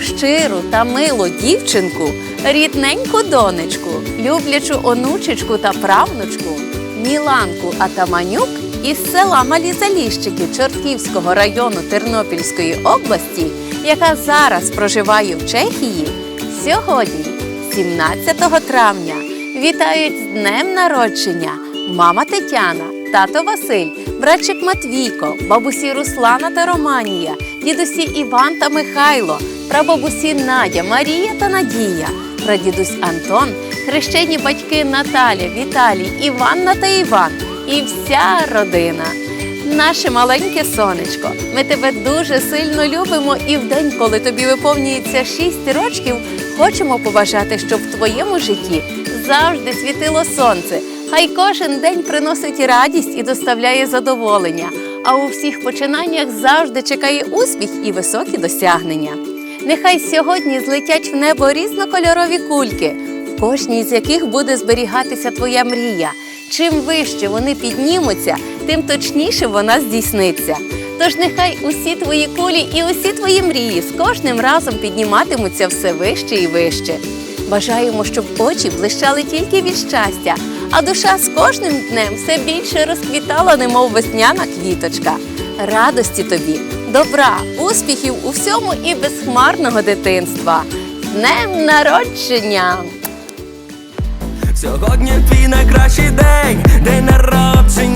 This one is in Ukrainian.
щиру та милу дівчинку, рідненьку донечку, люблячу онучечку та правнучку, Міланку Атаманюк із села Малі Заліщики Чортківського району Тернопільської області, яка зараз проживає в Чехії, сьогодні, 17 травня, вітають з днем народження мама Тетяна, тато Василь, братчик Матвійко, бабусі Руслана та Романія, дідусі Іван та Михайло, прабабусі Надя, Марія та Надія, прадідусь Антон, хрещені батьки Наталя, Віталій, Іванна та Іван і вся родина. Наше маленьке сонечко, ми тебе дуже сильно любимо і в день, коли тобі виповнюється 6 рочків, хочемо побажати, щоб в твоєму житті завжди світило сонце. Хай кожен день приносить радість і доставляє задоволення, а у всіх починаннях завжди чекає успіх і високі досягнення. Нехай сьогодні злетять в небо різнокольорові кульки, в кожній з яких буде зберігатися твоя мрія. Чим вище вони піднімуться, тим точніше вона здійсниться. Тож нехай усі твої кулі і усі твої мрії з кожним разом підніматимуться все вище і вище. Бажаємо, щоб очі блищали тільки від щастя, а душа з кожним днем все більше розквітала, немов весняна квіточка. Радості тобі, добра, успіхів у всьому і безхмарного дитинства. Днем народження! Сьогодні твій найкращий день, день народження,